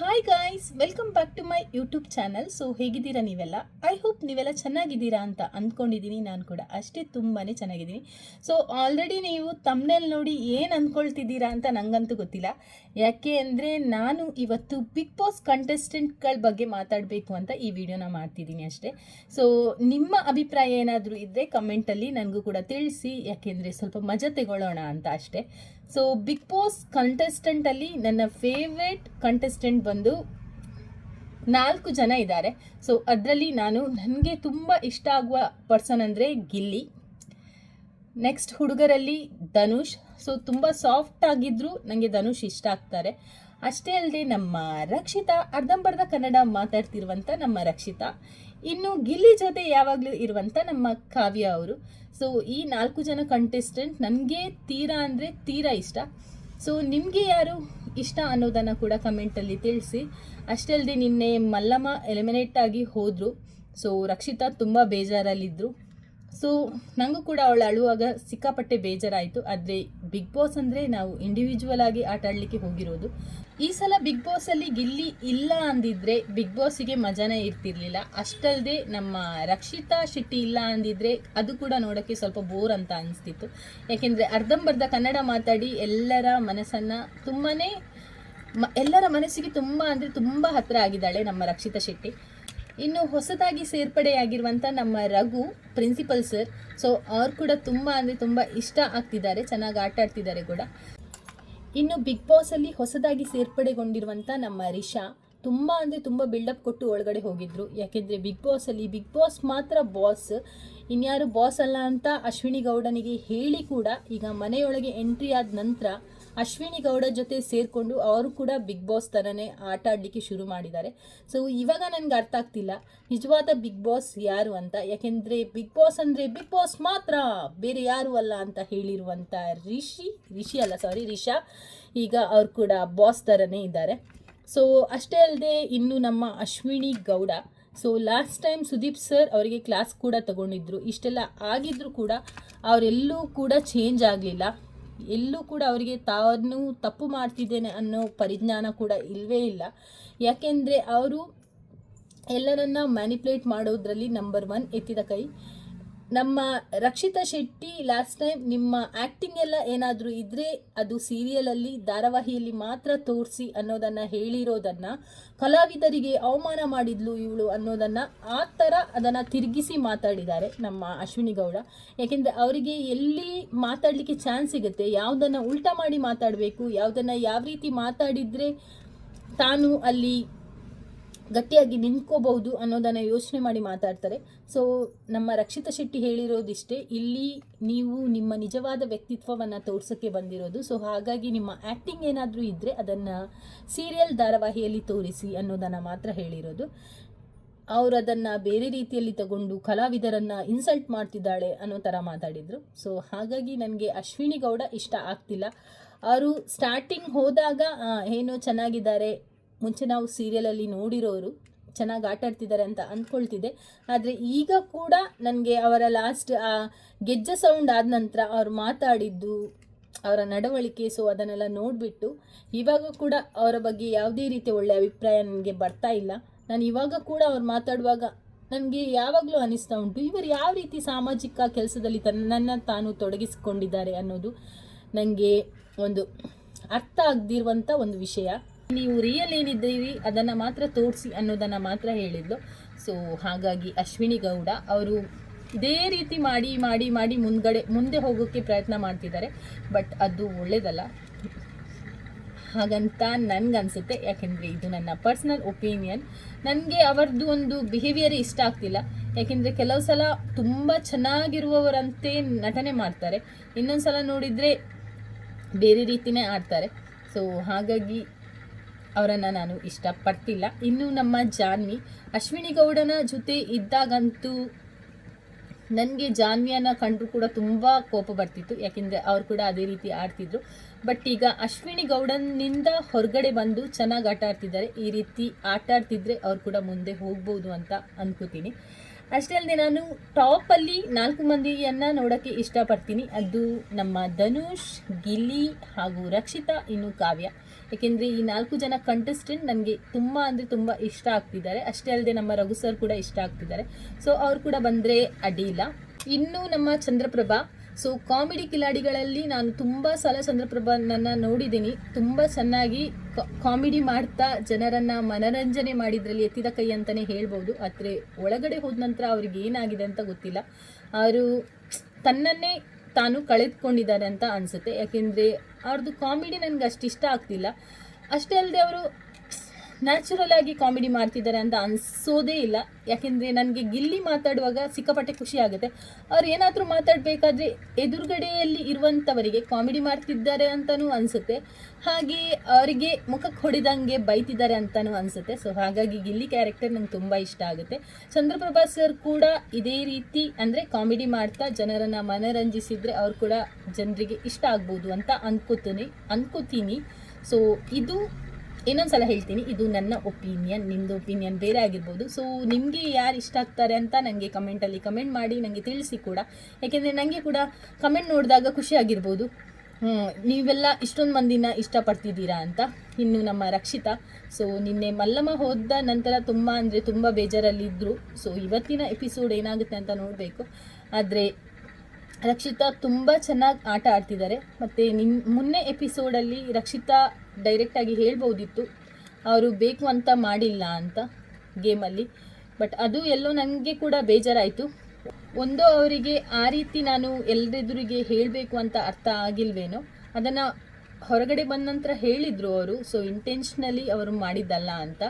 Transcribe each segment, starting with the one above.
Hi guys welcome back to my YouTube channel so ಹೇಗಿದ್ದೀರಾ ನೀವೆಲ್ಲ? I hope ನೀವೆಲ್ಲ ಚೆನ್ನಾಗಿದ್ದೀರಾ ಅಂತ ಅಂದ್ಕೊಂಡಿದ್ದೀನಿ. ನಾನು ಕೂಡ ಅಷ್ಟೇ ತುಂಬಾ ಚೆನ್ನಾಗಿದ್ದೀನಿ. ಸೊ ಆಲ್ರೆಡಿ ನೀವು ತಮ್ಮನೇಲಿ ನೋಡಿ ಏನು ಅಂದ್ಕೊಳ್ತಿದ್ದೀರಾ ಅಂತ ನನಗಂತೂ ಗೊತ್ತಿಲ್ಲ. ಯಾಕೆ ಅಂದರೆ ನಾನು ಇವತ್ತು ಬಿಗ್ ಬಾಸ್ ಕಂಟೆಸ್ಟೆಂಟ್ಗಳ ಬಗ್ಗೆ ಮಾತಾಡಬೇಕು ಅಂತ ಈ ವಿಡಿಯೋನ ಮಾಡ್ತಿದ್ದೀನಿ ಅಷ್ಟೇ. ಸೊ ನಿಮ್ಮ ಅಭಿಪ್ರಾಯ ಏನಾದರೂ ಇದ್ದರೆ ಕಮೆಂಟಲ್ಲಿ ನನಗೂ ಕೂಡ ತಿಳಿಸಿ. ಯಾಕೆಂದರೆ ಸ್ವಲ್ಪ ಮಜಾ ತಗೊಳ್ಳೋಣ ಅಂತ ಅಷ್ಟೇ. ಸೊ ಬಿಗ್ ಬಾಸ್ ಕಂಟೆಸ್ಟೆಂಟಲ್ಲಿ ನನ್ನ ಫೇವ್ರೆಟ್ ಕಂಟೆಸ್ಟೆಂಟ್ ಬಂದು ನಾಲ್ಕು ಜನ ಇದ್ದಾರೆ. ಸೊ ಅದರಲ್ಲಿ ನಾನು ನನಗೆ ತುಂಬ ಇಷ್ಟ ಆಗುವ ಪರ್ಸನ್ ಅಂದರೆ ಗಿಲ್ಲಿ. ನೆಕ್ಸ್ಟ್ ಹುಡುಗರಲ್ಲಿ ಧನುಷ್. ಸೊ ತುಂಬ ಸಾಫ್ಟ್ ಆಗಿದ್ದರೂ ನನಗೆ ಧನುಷ್ ಇಷ್ಟ ಆಗ್ತಾರೆ. ಅಷ್ಟೇ ಅಲ್ಲದೆ ನಮ್ಮ ರಕ್ಷಿತಾ, ಅರ್ಧಂಬರ್ಧ ಕನ್ನಡ ಮಾತಾಡ್ತಿರುವಂಥ ನಮ್ಮ ರಕ್ಷಿತಾ. ಇನ್ನು ಗಿಲ್ಲಿ ಜೊತೆ ಯಾವಾಗಲೂ ಇರುವಂಥ ನಮ್ಮ ಕಾವ್ಯ ಅವರು. ಸೊ ಈ ನಾಲ್ಕು ಜನ ಕಂಟೆಸ್ಟೆಂಟ್ ನನಗೆ ತೀರಾ ಅಂದರೆ ತೀರಾ ಇಷ್ಟ. ಸೊ ನಿಮಗೆ ಯಾರು ಇಷ್ಟ ಅನ್ನೋದನ್ನು ಕೂಡ ಕಮೆಂಟಲ್ಲಿ ತಿಳಿಸಿ. ಅಷ್ಟೇ ಅಲ್ಲದೆ ನಿನ್ನೆ ಮಲ್ಲಮ್ಮ ಎಲಿಮಿನೇಟ್ ಆಗಿ ಹೋದರು. ಸೊ ರಕ್ಷಿತಾ ತುಂಬ ಬೇಜಾರಲ್ಲಿದ್ದರು ಸೊ ನನಗೂ ಕೂಡ ಅವಳು ಅಳುವಾಗ ಸಿಕ್ಕಾಪಟ್ಟೆ ಬೇಜಾರಾಯಿತು. ಆದರೆ ಬಿಗ್ ಬಾಸ್ ಅಂದರೆ ನಾವು ಇಂಡಿವಿಜುವಲ್ ಆಗಿ ಆಟ ಆಡಲಿಕ್ಕೆ ಹೋಗಿರೋದು. ಈ ಸಲ ಬಿಗ್ ಬಾಸಲ್ಲಿ ಗಿಲ್ಲಿ ಇಲ್ಲ ಅಂದಿದ್ರೆ ಬಿಗ್ ಬಾಸಿಗೆ ಮಜಾನೇ ಇರ್ತಿರ್ಲಿಲ್ಲ. ಅಷ್ಟಲ್ಲದೆ ನಮ್ಮ ರಕ್ಷಿತಾ ಶೆಟ್ಟಿ ಇಲ್ಲ ಅಂದಿದ್ರೆ ಅದು ಕೂಡ ನೋಡೋಕ್ಕೆ ಸ್ವಲ್ಪ ಬೋರ್ ಅಂತ ಅನಿಸ್ತಿತ್ತು. ಯಾಕೆಂದರೆ ಅರ್ಧಂಬರ್ಧ ಕನ್ನಡ ಮಾತಾಡಿ ಎಲ್ಲರ ಮನಸ್ಸನ್ನು ತುಂಬಾ ಎಲ್ಲರ ಮನಸ್ಸಿಗೆ ತುಂಬ ಅಂದರೆ ತುಂಬ ಹತ್ತಿರ ಆಗಿದ್ದಾಳೆ ನಮ್ಮ ರಕ್ಷಿತಾ ಶೆಟ್ಟಿ. ಇನ್ನು ಹೊಸದಾಗಿ ಸೇರ್ಪಡೆಯಾಗಿರುವಂಥ ನಮ್ಮ ರಘು ಪ್ರಿನ್ಸಿಪಲ್ ಸರ್ ಸೊ ಅವ್ರು ಕೂಡ ತುಂಬ ಅಂದರೆ ತುಂಬ ಇಷ್ಟ ಆಗ್ತಿದ್ದಾರೆ, ಚೆನ್ನಾಗಿ ಆಟ ಆಡ್ತಿದ್ದಾರೆ ಕೂಡ. ಇನ್ನು ಬಿಗ್ ಬಾಸಲ್ಲಿ ಹೊಸದಾಗಿ ಸೇರ್ಪಡೆಗೊಂಡಿರುವಂಥ ನಮ್ಮ ರಿಷಾ, ತುಂಬ ಅಂದರೆ ತುಂಬ ಬಿಲ್ಡಪ್ ಕೊಟ್ಟು ಒಳಗಡೆ ಹೋಗಿದ್ರು. ಯಾಕೆಂದರೆ ಬಿಗ್ ಬಾಸಲ್ಲಿ ಬಿಗ್ ಬಾಸ್ ಮಾತ್ರ ಬಾಸ್ ಇನ್ಯಾರು ಬಾಸ್ ಅಲ್ಲ ಅಂತ ಅಶ್ವಿನಿ ಗೌಡನಿಗೆ ಹೇಳಿ ಕೂಡ ಈಗ ಮನೆಯೊಳಗೆ ಎಂಟ್ರಿ ಆದ ನಂತರ ಅಶ್ವಿನಿ ಗೌಡ ಜೊತೆ ಸೇರಿಕೊಂಡು ಅವರು ಕೂಡ ಬಿಗ್ ಬಾಸ್ ಥರನೇ ಆಟ ಆಡಲಿಕ್ಕೆ ಶುರು ಮಾಡಿದ್ದಾರೆ. ಸೊ ಇವಾಗ ನನಗೆ ಅರ್ಥ ಆಗ್ತಿಲ್ಲ. ನಿಜವಾದ ಬಿಗ್ ಬಾಸ್ ಯಾರು ಅಂತ? ಯಾಕೆಂದರೆ ಬಿಗ್ ಬಾಸ್ ಅಂದರೆ ಬಿಗ್ ಬಾಸ್ ಮಾತ್ರ, ಬೇರೆ ಯಾರು ಅಲ್ಲ ಅಂತ ಹೇಳಿರುವಂಥ ರಿಷಿ ರಿಷಿ ಅಲ್ಲ ಸಾರಿ ರಿಷಾ. ಈಗ ಅವ್ರು ಕೂಡ ಬಾಸ್ ಥರನೇ ಇದ್ದಾರೆ. ಸೊ ಅಷ್ಟೇ ಅಲ್ಲದೆ ಇನ್ನು ನಮ್ಮ Ashwini Gowda. So last time Sudeep sir ಅವರಿಗೆ ಕ್ಲಾಸ್ ಕೂಡ ತಗೊಂಡಿದ್ರು. ಇಷ್ಟೆಲ್ಲ ಆಗಿದ್ರೂ ಕೂಡ ಅವರೆಲ್ಲೂ ಕೂಡ ಚೇಂಜ್ ಆಗಲಿಲ್ಲ. ಎಲ್ಲೂ ಕೂಡ ಅವರಿಗೆ ತಾನು ತಪ್ಪು ಮಾಡ್ತಿದ್ದೇನೆ ಅನ್ನೋ ಪರಿಜ್ಞಾನ ಕೂಡ ಇಲ್ಲವೇ ಇಲ್ಲ. ಯಾಕೆಂದರೆ ಅವರು ಎಲ್ಲರನ್ನ ಮ್ಯಾನಿಪ್ಯುಲೇಟ್ ಮಾಡೋದ್ರಲ್ಲಿ ನಂಬರ್ ಒನ್ ಎತ್ತಿದ ಕೈ. ನಮ್ಮ ರಕ್ಷಿತಾ ಶೆಟ್ಟಿ ಲಾಸ್ಟ್ ಟೈಮ್ ನಿಮ್ಮ ಆ್ಯಕ್ಟಿಂಗ್ ಎಲ್ಲ ಏನಾದರೂ ಇದ್ದರೆ ಅದು ಸೀರಿಯಲಲ್ಲಿ ಧಾರಾವಾಹಿಯಲ್ಲಿ ಮಾತ್ರ ತೋರಿಸಿ ಅನ್ನೋದನ್ನು ಹೇಳಿರೋದನ್ನು ಕಲಾವಿದರಿಗೆ ಅವಮಾನ ಮಾಡಿದ್ಲು ಇವಳು ಅನ್ನೋದನ್ನು ಆ ಥರ ಅದನ್ನು ತಿರುಗಿಸಿ ಮಾತಾಡಿದ್ದಾರೆ ನಮ್ಮ ಅಶ್ವಿನಿ ಗೌಡ. ಯಾಕೆಂದರೆ ಅವರಿಗೆ ಎಲ್ಲಿ ಮಾತಾಡಲಿಕ್ಕೆ ಚಾನ್ಸ್ ಸಿಗುತ್ತೆ, ಯಾವುದನ್ನು ಉಲ್ಟಾ ಮಾಡಿ ಮಾತಾಡಬೇಕು, ಯಾವುದನ್ನು ಯಾವ ರೀತಿ ಮಾತಾಡಿದರೆ ತಾನು ಅಲ್ಲಿ ಗಟ್ಟಿಯಾಗಿ ನಿಂತ್ಕೋಬಹುದು ಅನ್ನೋದನ್ನು ಯೋಚನೆ ಮಾಡಿ ಮಾತಾಡ್ತಾರೆ. ಸೊ ನಮ್ಮ ರಕ್ಷಿತಾ ಶೆಟ್ಟಿ ಹೇಳಿರೋದಿಷ್ಟೇ, ಇಲ್ಲಿ ನೀವು ನಿಮ್ಮ ನಿಜವಾದ ವ್ಯಕ್ತಿತ್ವವನ್ನು ತೋರ್ಸೋಕ್ಕೆ ಬಂದಿರೋದು. ಸೊ ಹಾಗಾಗಿ ನಿಮ್ಮ ಆ್ಯಕ್ಟಿಂಗ್ ಏನಾದರೂ ಇದ್ದರೆ ಅದನ್ನು ಸೀರಿಯಲ್ ಧಾರಾವಾಹಿಯಲ್ಲಿ ತೋರಿಸಿ ಅನ್ನೋದನ್ನು ಮಾತ್ರ ಹೇಳಿರೋದು. ಅವರು ಅದನ್ನು ಬೇರೆ ರೀತಿಯಲ್ಲಿ ತಗೊಂಡು ಕಲಾವಿದರನ್ನು ಇನ್ಸಲ್ಟ್ ಮಾಡ್ತಿದ್ದಾಳೆ ಅನ್ನೋ ಥರ ಮಾತಾಡಿದರು. ಸೊ ಹಾಗಾಗಿ ನನಗೆ ಅಶ್ವಿನಿ ಗೌಡ ಇಷ್ಟ ಆಗ್ತಿಲ್ಲ. ಅವರು ಸ್ಟಾರ್ಟಿಂಗ್ ಹೋದಾಗ ಏನೋ ಚೆನ್ನಾಗಿದ್ದಾರೆ ಮುಂಚೆ ನಾವು ಸೀರಿಯಲಲ್ಲಿ ನೋಡಿರೋರು ಚೆನ್ನಾಗಿ ಆಟ ಆಡ್ತಿದ್ದಾರೆ ಅಂತ ಅಂದ್ಕೊಳ್ತಿದ್ದೆ. ಆದರೆ ಈಗ ಕೂಡ ನನಗೆ ಅವರ ಲಾಸ್ಟ್, ಆ ಗೆಜ್ಜೆ ಸೌಂಡ್ ಆದ ನಂತರ ಅವ್ರು ಮಾತಾಡಿದ್ದು, ಅವರ ನಡವಳಿಕೆ ಸೊ ಅದನ್ನೆಲ್ಲ ನೋಡಿಬಿಟ್ಟು ಇವಾಗ ಕೂಡ ಅವರ ಬಗ್ಗೆ ಯಾವುದೇ ರೀತಿ ಒಳ್ಳೆಯ ಅಭಿಪ್ರಾಯ ನನಗೆ ಬರ್ತಾ ಇಲ್ಲ. ನಾನು ಇವಾಗ ಕೂಡ ಅವ್ರು ಮಾತಾಡುವಾಗ ನನಗೆ ಯಾವಾಗಲೂ ಅನಿಸ್ತಾ ಉಂಟು, ಇವರು ಯಾವ ರೀತಿ ಸಾಮಾಜಿಕ ಕೆಲಸದಲ್ಲಿ ತನ್ನನ್ನು ತಾನು ತೊಡಗಿಸಿಕೊಂಡಿದ್ದಾರೆ ಅನ್ನೋದು ನನಗೆ ಒಂದು ಅರ್ಥ ಆಗದಿರುವಂಥ ಒಂದು ವಿಷಯ. ನೀವು ರಿಯಲ್ ಏನಿದ್ದೀವಿ, ಅದನ್ನು ಮಾತ್ರ ತೋರಿಸಿ ಅನ್ನೋದನ್ನು ಮಾತ್ರ ಹೇಳಿದ್ಲು ಸೊ ಹಾಗಾಗಿ ಅಶ್ವಿನಿ ಗೌಡ ಅವರು ಇದೇ ರೀತಿ ಮಾಡಿ ಮಾಡಿ ಮಾಡಿ ಮುಂದ್ಗಡೆ, ಮುಂದೆ ಹೋಗೋಕ್ಕೆ ಪ್ರಯತ್ನ ಮಾಡ್ತಿದ್ದಾರೆ. ಬಟ್ ಅದು ಒಳ್ಳೆಯದಲ್ಲ ಹಾಗಂತ ನನಗನ್ಸುತ್ತೆ. ಯಾಕೆಂದರೆ ಇದು ನನ್ನ ಪರ್ಸ್ನಲ್ ಒಪಿನಿಯನ್ ನನಗೆ ಅವರದ್ದು ಒಂದು ಬಿಹೇವಿಯರ್ ಇಷ್ಟ ಆಗ್ತಿಲ್ಲ. ಯಾಕೆಂದರೆ ಕೆಲವು ಸಲ ತುಂಬ ಚೆನ್ನಾಗಿರುವವರಂತೆ ನಟನೆ ಮಾಡ್ತಾರೆ. ಇನ್ನೊಂದು ಸಲ ನೋಡಿದರೆ ಬೇರೆ ರೀತಿನೇ ಆಡ್ತಾರೆ. ಸೊ ಹಾಗಾಗಿ ಅವರನ್ನು ನಾನು ಇಷ್ಟಪಡ್ತಿಲ್ಲ. ಇನ್ನು ನಮ್ಮ ಜಾನ್ವಿ, ಅಶ್ವಿನಿ ಗೌಡನ ಜೊತೆ ಇದ್ದಾಗಂತೂ ನನಗೆ ಜಾನ್ವಿಯನ್ನ ಕಂಡು ಕೂಡ ತುಂಬ ಕೋಪ ಬರ್ತಿತ್ತು. ಯಾಕೆಂದರೆ ಅವ್ರು ಕೂಡ ಅದೇ ರೀತಿ ಆಡ್ತಿದ್ರು. ಬಟ್ ಈಗ ಅಶ್ವಿನಿ ಗೌಡನಿಂದ ಹೊರಗಡೆ ಬಂದು ಚೆನ್ನಾಗಿ ಆಟ ಆಡ್ತಿದ್ದಾರೆ. ಈ ರೀತಿ ಆಟ ಆಡ್ತಿದ್ರೆ ಅವ್ರು ಕೂಡ ಮುಂದೆ ಹೋಗ್ಬೋದು ಅಂತ ಅಂದ್ಕೋತೀನಿ ಅಷ್ಟೇ ಅಲ್ಲದೆ ನಾನು ಟಾಪಲ್ಲಿ ನಾಲ್ಕು ಮಂದಿಯನ್ನು ನೋಡೋಕ್ಕೆ ಇಷ್ಟಪಡ್ತೀನಿ. ಅದು ನಮ್ಮ ಧನುಷ್, ಗಿಲ್ಲಿ ಹಾಗೂ ರಕ್ಷಿತಾ, ಇನ್ನು ಕಾವ್ಯ. ಏಕೆಂದರೆ ಈ ನಾಲ್ಕು ಜನ ಕಂಟೆಸ್ಟೆಂಟ್ ನನಗೆ ತುಂಬ ಅಂದರೆ ತುಂಬ ಇಷ್ಟ ಆಗ್ತಿದ್ದಾರೆ. ಅಷ್ಟೇ ಅಲ್ಲದೆ ನಮ್ಮ ರಘು ಸರ್ ಕೂಡ ಇಷ್ಟ ಆಗ್ತಿದ್ದಾರೆ. ಸೊ ಅವ್ರು ಕೂಡ ಬಂದರೆ ಅಡ್ಡಿಯಿಲ್ಲ ಇನ್ನು ನಮ್ಮ ಚಂದ್ರಪ್ರಭಾ ಸೊ ಕಾಮಿಡಿ ಕಿಲಾಡಿಗಳಲ್ಲಿ ನಾನು ತುಂಬ ಸಲ ಚಂದ್ರಪ್ರಭನನ್ನು ನೋಡಿದ್ದೀನಿ. ತುಂಬ ಚೆನ್ನಾಗಿ ಕಾಮಿಡಿ ಮಾಡ್ತಾ ಜನರನ್ನು ಮನರಂಜನೆ ಮಾಡಿದ್ರಲ್ಲಿ ಎತ್ತಿದ ಕೈ ಅಂತಲೇ ಹೇಳ್ಬೋದು. ಆದರೆ ಒಳಗಡೆ ಹೋದ ನಂತರ ಅವ್ರಿಗೆ ಏನಾಗಿದೆ ಅಂತ ಗೊತ್ತಿಲ್ಲ. ಅವರು ತನ್ನನ್ನೇ ತಾನು ಕಳೆದುಕೊಂಡಿದ್ದಾರೆ ಅಂತ ಅನಿಸುತ್ತೆ. ಯಾಕೆಂದರೆ ಅವ್ರದ್ದು ಕಾಮಿಡಿ ನನಗೆ ಅಷ್ಟು ಇಷ್ಟ ಆಗ್ತಿಲ್ಲ. ಅಷ್ಟೇ ಅಲ್ಲದೆ ಅವರು ನ್ಯಾಚುರಲ್ ಆಗಿ ಕಾಮಿಡಿ ಮಾಡ್ತಿದ್ದಾರೆ ಅಂತ ಅನಿಸೋದೇ ಇಲ್ಲ. ಯಾಕೆಂದರೆ ನನಗೆ ಗಿಲ್ಲಿ ಮಾತಾಡುವಾಗ ಸಿಕ್ಕಾಪಟ್ಟೆ ಖುಷಿ ಆಗುತ್ತೆ. ಅವ್ರು ಏನಾದರೂ ಮಾತಾಡಬೇಕಾದ್ರೆ ಎದುರುಗಡೆಯಲ್ಲಿ ಇರುವಂಥವರಿಗೆ ಕಾಮಿಡಿ ಮಾಡ್ತಿದ್ದಾರೆ ಅಂತಲೂ ಅನಿಸುತ್ತೆ. ಹಾಗೆ ಅವರಿಗೆ ಮುಖಕ್ಕೆ ಹೊಡೆದಂಗೆ ಬೈತಿದ್ದಾರೆ ಅಂತಲೂ ಅನಿಸುತ್ತೆ. ಸೊ ಹಾಗಾಗಿ ಗಿಲ್ಲಿ ಕ್ಯಾರೆಕ್ಟರ್ ನಂಗೆ ತುಂಬ ಇಷ್ಟ ಆಗುತ್ತೆ. ಚಂದ್ರಪ್ರಭಾ ಸರ್ ಕೂಡ ಇದೇ ರೀತಿ ಅಂದರೆ ಕಾಮಿಡಿ ಮಾಡ್ತಾ ಜನರನ್ನು ಮನರಂಜಿಸಿದರೆ ಅವ್ರು ಕೂಡ ಜನರಿಗೆ ಇಷ್ಟ ಆಗ್ಬೋದು ಅಂತ ಅನ್ಕೋತೀನಿ ಅನ್ಕೋತೀನಿ. ಸೊ ಇದು ಇನ್ನೊಂದ್ಸಲ ಹೇಳ್ತೀನಿ, ಇದು ನನ್ನ ಒಪಿನಿಯನ್ ನಿಮ್ಮದು ಒಪಿನಿಯನ್ ಬೇರೆ ಆಗಿರ್ಬೋದು. ಸೊ ನಿಮಗೆ ಯಾರು ಇಷ್ಟ ಆಗ್ತಾರೆ ಅಂತ ನನಗೆ ಕಮೆಂಟಲ್ಲಿ ಕಮೆಂಟ್ ಮಾಡಿ ನನಗೆ ತಿಳಿಸಿ ಕೂಡ. ಯಾಕೆಂದರೆ ನನಗೆ ಕೂಡ ಕಮೆಂಟ್ ನೋಡಿದಾಗ ಖುಷಿ ಆಗಿರ್ಬೋದು. ನೀವೆಲ್ಲ ಇಷ್ಟೊಂದು ಮಂದಿನ ಇಷ್ಟಪಡ್ತಿದ್ದೀರಾ ಅಂತ. ಇನ್ನು ನಮ್ಮ ರಕ್ಷಿತಾ ಸೊ ನಿನ್ನೆ ಮಲ್ಲಮ್ಮ ಹೋದ ನಂತರ ತುಂಬ ಅಂದರೆ ತುಂಬ ಬೇಜಾರಲ್ಲಿದ್ದರು ಸೊ ಇವತ್ತಿನ ಎಪಿಸೋಡ್ ಏನಾಗುತ್ತೆ ಅಂತ ನೋಡಬೇಕು. ಆದರೆ ರಕ್ಷಿತಾ ತುಂಬ ಚೆನ್ನಾಗಿ ಆಟ ಆಡ್ತಿದ್ದಾರೆ ಮತ್ತು ನಿನ್ ಮೊನ್ನೆ ಎಪಿಸೋಡಲ್ಲಿ ರಕ್ಷಿತಾ ಡೈರೆಕ್ಟಾಗಿ ಹೇಳ್ಬೋದಿತ್ತು, ಅವರು ಬೇಕು ಅಂತ ಮಾಡಿಲ್ಲ ಅಂತ ಗೇಮಲ್ಲಿ ಬಟ್ ಅದು ಎಲ್ಲೋ ನನಗೆ ಕೂಡ ಬೇಜಾರಾಯಿತು. ಒಂದು ಅವರಿಗೆ ಆ ರೀತಿ ನಾನು ಎಲ್ಲರೆದುರಿಗೆ ಹೇಳಬೇಕು ಅಂತ ಅರ್ಥ ಆಗಿಲ್ವೇನೋ, ಅದನ್ನು ಹೊರಗಡೆ ಬಂದ ನಂತರ ಹೇಳಿದರು ಅವರು. ಸೊ ಇಂಟೆನ್ಷನಲಿ ಅವರು ಮಾಡಿದ್ದಲ್ಲ ಅಂತ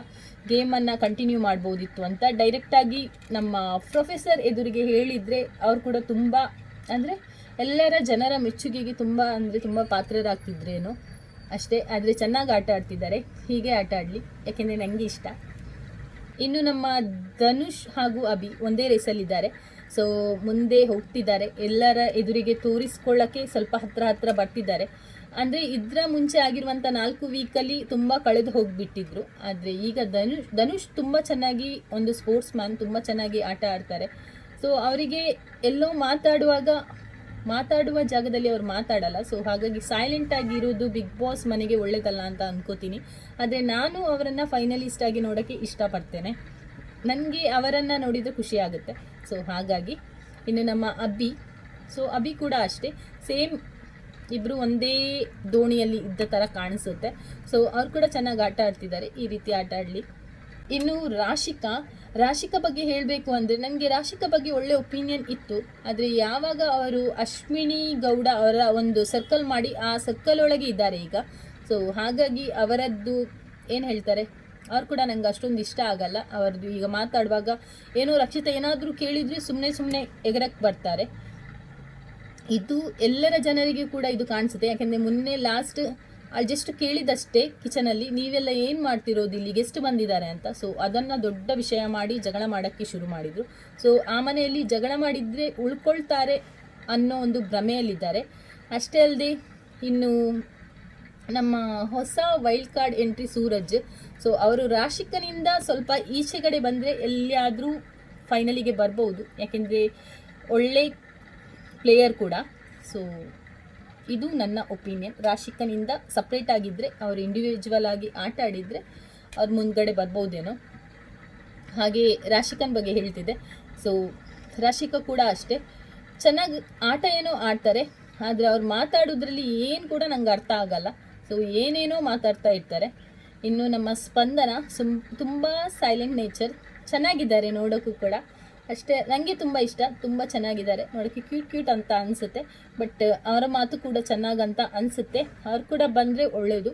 ಗೇಮನ್ನು ಕಂಟಿನ್ಯೂ ಮಾಡ್ಬೋದಿತ್ತು ಅಂತ ಡೈರೆಕ್ಟಾಗಿ ನಮ್ಮ ಪ್ರೊಫೆಸರ್ ಎದುರಿಗೆ ಹೇಳಿದರೆ ಅವರು ಕೂಡ ತುಂಬ ಅಂದರೆ ಎಲ್ಲರ ಜನರ ಮೆಚ್ಚುಗೆಗೆ ತುಂಬ ಅಂದರೆ ತುಂಬ ಪಾತ್ರರಾಗ್ತಿದ್ರೇನೋ ಅಷ್ಟೇ, ಆದರೆ ಚೆನ್ನಾಗಿ ಆಟ ಆಡ್ತಿದ್ದಾರೆ. ಹೀಗೆ ಆಟ ಆಡಲಿ, ಯಾಕೆಂದರೆ ನನಗೆ ಇಷ್ಟ. ಇನ್ನು ನಮ್ಮ ಧನುಷ್ ಹಾಗೂ ಅಭಿ ಒಂದೇ ರೇಸಲ್ಲಿದ್ದಾರೆ ಸೊ ಮುಂದೆ ಹೋಗ್ತಿದ್ದಾರೆ. ಎಲ್ಲರ ಎದುರಿಗೆ ತೋರಿಸ್ಕೊಳ್ಳೋಕ್ಕೆ ಸ್ವಲ್ಪ ಹತ್ರ ಹತ್ರ ಬರ್ತಿದ್ದಾರೆ. ಅಂದರೆ ಇದರ ಮುಂಚೆ ಆಗಿರುವಂಥ ನಾಲ್ಕು ವೀಕಲ್ಲಿ ತುಂಬ ಕಳೆದು ಹೋಗಿಬಿಟ್ಟಿದ್ರು. ಆದರೆ ಈಗ ಧನುಷ್ ಧನುಷ್ ತುಂಬ ಚೆನ್ನಾಗಿ ಒಂದು ಸ್ಪೋರ್ಟ್ಸ್ ಮ್ಯಾನ್ ತುಂಬ ಚೆನ್ನಾಗಿ ಆಟ ಆಡ್ತಾರೆ. ಸೊ ಅವರಿಗೆ ಎಲ್ಲೋ ಮಾತಾಡುವಾಗ, ಮಾತಾಡುವ ಜಾಗದಲ್ಲಿ ಅವ್ರು ಮಾತಾಡಲ್ಲ. ಸೊ ಹಾಗಾಗಿ ಸೈಲೆಂಟ್ ಆಗಿ ಇರೋದು ಬಿಗ್ ಬಾಸ್ ಮನೆಗೆ ಒಳ್ಳೇದಲ್ಲ ಅಂತ ಅನ್ಕೋತೀನಿ. ಆದರೆ ನಾನು ಅವರನ್ನು ಫೈನಲಿಸ್ಟ್ ಆಗಿ ನೋಡೋಕ್ಕೆ ಇಷ್ಟಪಡ್ತೇನೆ. ನನಗೆ ಅವರನ್ನು ನೋಡಿದರೆ ಖುಷಿ ಆಗುತ್ತೆ. ಸೊ ಹಾಗಾಗಿ ಇನ್ನು ನಮ್ಮ ಅಬ್ಬಿ ಸೊ ಅಬಿ ಕೂಡ ಅಷ್ಟೇ. ಸೇಮ್ ಇಬ್ಬರು ಒಂದೇ ದೋಣಿಯಲ್ಲಿ ಇದ್ದ ಥರ ಕಾಣಿಸುತ್ತೆ. ಸೊ ಅವ್ರು ಕೂಡ ಚೆನ್ನಾಗಿ ಆಟ ಆಡ್ತಿದ್ದಾರೆ. ಈ ರೀತಿ ಆಟ ಆಡಲಿ. ಇನ್ನು ರಾಶಿಕಾ ರಾಶಿಕಾ ಬಗ್ಗೆ ಹೇಳಬೇಕು ಅಂದರೆ ನನಗೆ ರಾಶಿಕಾ ಬಗ್ಗೆ ಒಳ್ಳೆ ಒಪಿನಿಯನ್ ಇತ್ತು. ಆದರೆ ಯಾವಾಗ ಅವರು ಅಶ್ವಿನಿ ಗೌಡ ಅವರ ಒಂದು ಸರ್ಕಲ್ ಮಾಡಿ ಆ ಸರ್ಕಲ್ ಒಳಗೆ ಇದ್ದಾರೆ ಈಗ. ಸೊ ಹಾಗಾಗಿ ಅವರದ್ದು ಏನು ಹೇಳ್ತಾರೆ? ಅವ್ರು ಕೂಡ ನಂಗೆ ಅಷ್ಟೊಂದು ಇಷ್ಟ ಆಗಲ್ಲ. ಅವರದ್ದು ಈಗ ಮಾತಾಡುವಾಗ ಏನೋ ರಕ್ಷಿತ ಏನಾದರೂ ಕೇಳಿದರೆ ಸುಮ್ಮನೆ ಸುಮ್ಮನೆ ಎಗರಕ್ಕೆ ಬರ್ತಾರೆ. ಇದು ಎಲ್ಲರ ಜನರಿಗೆ ಕೂಡ ಇದು ಕಾಣಿಸುತ್ತೆ. ಯಾಕೆಂದರೆ ಮೊನ್ನೆ ಲಾಸ್ಟ್ ಅಲ್ಲಿ ಜಸ್ಟ್ ಕೇಳಿದಷ್ಟೇ ಕಿಚನಲ್ಲಿ, ನೀವೆಲ್ಲ ಏನು ಮಾಡ್ತಿರೋದು ಇಲ್ಲಿ? ಗೆಸ್ಟ್ ಬಂದಿದ್ದಾರೆ ಅಂತ. ಸೊ ಅದನ್ನು ದೊಡ್ಡ ವಿಷಯ ಮಾಡಿ ಜಗಳ ಮಾಡೋಕ್ಕೆ ಶುರು ಮಾಡಿದರು. ಸೊ ಆ ಮನೆಯಲ್ಲಿ ಜಗಳ ಮಾಡಿದರೆ ಉಳ್ಕೊಳ್ತಾರೆ ಅನ್ನೋ ಒಂದು ಭ್ರಮೆಯಲ್ಲಿದ್ದಾರೆ. ಅಷ್ಟೇ ಅಲ್ಲದೆ ಇನ್ನು ನಮ್ಮ ಹೊಸ wild card entry Sooraj. So ಅವರು ರಾಶಿಕನಿಂದ ಸ್ವಲ್ಪ ಈಚೆಗಡೆ ಬಂದರೆ ಎಲ್ಲಿಯಾದರೂ ಫೈನಲಿಗೆ ಬರ್ಬೋದು. ಯಾಕೆಂದರೆ ಒಳ್ಳೆ ಪ್ಲೇಯರ್ ಕೂಡ. ಸೊ ಇದು ನನ್ನ ಒಪಿನಿಯನ್. ರಾಶಿಕನಿಂದ ಸಪ್ರೇಟ್ ಆಗಿದ್ದರೆ ಅವರು ಇಂಡಿವಿಜುವಲ್ ಆಗಿ ಆಟ ಆಡಿದರೆ ಅವ್ರು ಮುಂದ್ಗಡೆ ಬರ್ಬೋದೇನೋ. ಹಾಗೆ ರಾಶಿಕನ್ ಬಗ್ಗೆ ಹೇಳ್ತಿದ್ದೆ. ಸೊ ರಾಶಿಕ ಕೂಡ ಅಷ್ಟೇ. ಚೆನ್ನಾಗಿ ಆಟ ಏನೋ ಆಡ್ತಾರೆ, ಆದರೆ ಅವ್ರು ಮಾತಾಡೋದ್ರಲ್ಲಿ ಏನು ಕೂಡ ನಂಗೆ ಅರ್ಥ ಆಗಲ್ಲ. ಸೊ ಏನೇನೋ ಮಾತಾಡ್ತಾ ಇರ್ತಾರೆ. ಇನ್ನು ನಮ್ಮ ಸ್ಪಂದನ ಸುಮ್, ತುಂಬ ಸೈಲೆಂಟ್ ನೇಚರ್ ಚೆನ್ನಾಗಿದ್ದಾರೆ ನೋಡೋಕ್ಕೂ ಕೂಡ. ಅಷ್ಟೇ ನನಗೆ ತುಂಬ ಇಷ್ಟ, ತುಂಬ ಚೆನ್ನಾಗಿದ್ದಾರೆ. ನೋಡೋಕ್ಕೆ ಕ್ಯೂಟ್ ಕ್ಯೂಟ್ ಅಂತ ಅನಿಸುತ್ತೆ. ಬಟ್ ಅವರ ಮಾತು ಕೂಡ ಚೆನ್ನಾಗಂತ ಅನಿಸುತ್ತೆ. ಅವ್ರು ಕೂಡ ಬಂದರೆ ಒಳ್ಳೆಯದು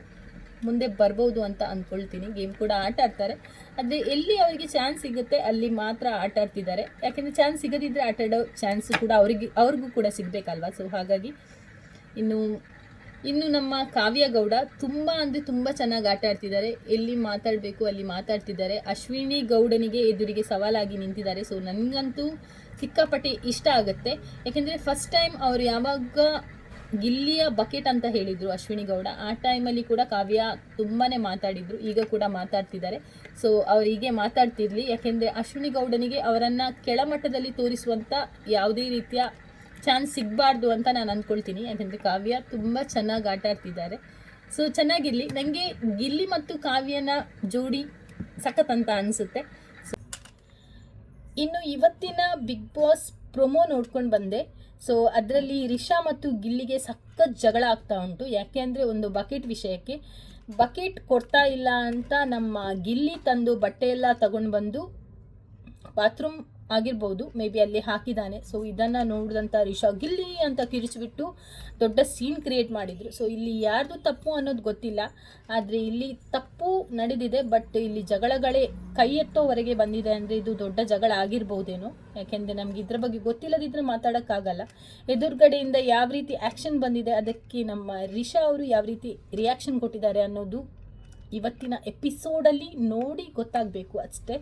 ಮುಂದೆ ಬರ್ಬೋದು ಅಂತ ಅಂದ್ಕೊಳ್ತೀನಿ ಗೇಮ್ ಕೂಡ ಆಟ ಆಡ್ತಾರೆ. ಆದರೆ ಎಲ್ಲಿ ಅವರಿಗೆ ಚಾನ್ಸ್ ಸಿಗುತ್ತೆ, ಅಲ್ಲಿ ಮಾತ್ರ ಆಟ ಆಡ್ತಿದ್ದಾರೆ. ಯಾಕೆಂದರೆ ಚಾನ್ಸ್ ಸಿಗದಿದ್ದರೆ ಆಟ ಆಡೋ ಚಾನ್ಸ್ ಕೂಡ ಅವರಿಗೆ, ಅವ್ರಿಗೂ ಕೂಡ ಸಿಗಬೇಕಲ್ವಾ? ಸೊ ಹಾಗಾಗಿ, ಇನ್ನು ಇನ್ನು ನಮ್ಮ ಕಾವ್ಯ ಗೌಡ ತುಂಬ ಅಂದರೆ ತುಂಬ ಚೆನ್ನಾಗಿ ಆಟ ಆಡ್ತಿದ್ದಾರೆ. ಎಲ್ಲಿ ಮಾತಾಡಬೇಕು ಅಲ್ಲಿ ಮಾತಾಡ್ತಿದ್ದಾರೆ. ಅಶ್ವಿನಿ ಗೌಡನಿಗೆ ಎದುರಿಗೆ ಸವಾಲಾಗಿ ನಿಂತಿದ್ದಾರೆ. ಸೊ ನನಗಂತೂ ಸಿಕ್ಕಾಪಟ್ಟೆ ಇಷ್ಟ ಆಗುತ್ತೆ. ಯಾಕೆಂದರೆ ಫಸ್ಟ್ ಟೈಮ್ ಅವರು ಯಾವಾಗ ಗಿಲ್ಲಿಯ ಬಕೆಟ್ ಅಂತ ಹೇಳಿದರು ಅಶ್ವಿನಿ ಗೌಡ, ಆ ಟೈಮಲ್ಲಿ ಕೂಡ ಕಾವ್ಯ ತುಂಬಾ ಮಾತಾಡಿದರು. ಈಗ ಕೂಡ ಮಾತಾಡ್ತಿದ್ದಾರೆ. ಸೊ ಅವ್ರು ಹೀಗೆ ಮಾತಾಡ್ತಿರ್ಲಿ. ಯಾಕೆಂದರೆ ಅಶ್ವಿನಿ ಗೌಡನಿಗೆ ಅವರನ್ನು ಕೆಳಮಟ್ಟದಲ್ಲಿ ತೋರಿಸುವಂಥ ಯಾವುದೇ ರೀತಿಯ ಚಾನ್ಸ್ ಸಿಗಬಾರ್ದು ಅಂತ ನಾನು ಅಂದ್ಕೊಳ್ತೀನಿ ಯಾಕಂದರೆ ಕಾವ್ಯ ತುಂಬ ಚೆನ್ನಾಗಿ ಆಟ ಆಡ್ತಿದ್ದಾರೆ. ಸೊ ಚೆನ್ನಾಗಿರಲಿ. ನನಗೆ ಗಿಲ್ಲಿ ಮತ್ತು ಕಾವ್ಯನ ಜೋಡಿ ಸಖತ್ ಅಂತ ಅನಿಸುತ್ತೆ. ಇನ್ನು ಇವತ್ತಿನ ಬಿಗ್ ಬಾಸ್ ಪ್ರೊಮೋ ನೋಡ್ಕೊಂಡು ಬಂದೆ. ಸೊ ಅದರಲ್ಲಿ ರಿಷಾ ಮತ್ತು ಗಿಲ್ಲಿಗೆ ಸಖತ್ ಜಗಳ ಆಗ್ತಾ ಉಂಟು. ಯಾಕೆ ಅಂದರೆ ಒಂದು ಬಕೆಟ್ ವಿಷಯಕ್ಕೆ. ಬಕೆಟ್ ಕೊಡ್ತಾ ಇಲ್ಲ ಅಂತ ನಮ್ಮ ಗಿಲ್ಲಿ ತಂದು ಬಟ್ಟೆ ಎಲ್ಲ ತಗೊಂಡು ಬಂದು ಬಾತ್ರೂಮ್ ಆಗಿರ್ಬೋದು. ಮೇ ಬಿ ಅಲ್ಲಿ ಹಾಕಿದ್ದಾನೆ. ಸೊ ಇದನ್ನು ನೋಡಿದಂಥ ರಿಷಾ ಗಿಲ್ಲಿ ಅಂತ ಕಿರಿಚಿಬಿಟ್ಟು ದೊಡ್ಡ ಸೀನ್ ಕ್ರಿಯೇಟ್ ಮಾಡಿದರು. ಸೊ ಇಲ್ಲಿ ಯಾರ್ದು ತಪ್ಪು ಅನ್ನೋದು ಗೊತ್ತಿಲ್ಲ. ಆದರೆ ಇಲ್ಲಿ ತಪ್ಪು ನಡೆದಿದೆ ಬಟ್ ಇಲ್ಲಿ ಜಗಳಗಳೇ ಕೈ ಎತ್ತೋವರೆಗೆ ಬಂದಿದೆ. ಅಂದರೆ ಇದು ದೊಡ್ಡ ಜಗಳ ಆಗಿರ್ಬೋದೇನೋ. ಯಾಕೆಂದರೆ ನಮಗೆ ಇದ್ರ ಬಗ್ಗೆ ಗೊತ್ತಿಲ್ಲದಿದ್ದರೆ ಮಾತಾಡೋಕ್ಕಾಗಲ್ಲ. ಎದುರುಗಡೆಯಿಂದ ಯಾವ ರೀತಿ ಆ್ಯಕ್ಷನ್ ಬಂದಿದೆ, ಅದಕ್ಕೆ ನಮ್ಮ ರಿಷಾ ಅವರು ಯಾವ ರೀತಿ ರಿಯಾಕ್ಷನ್ ಕೊಟ್ಟಿದ್ದಾರೆ ಅನ್ನೋದು ಇವತ್ತಿನ ಎಪಿಸೋಡಲ್ಲಿ ನೋಡಿ ಗೊತ್ತಾಗಬೇಕು ಅಷ್ಟೇ.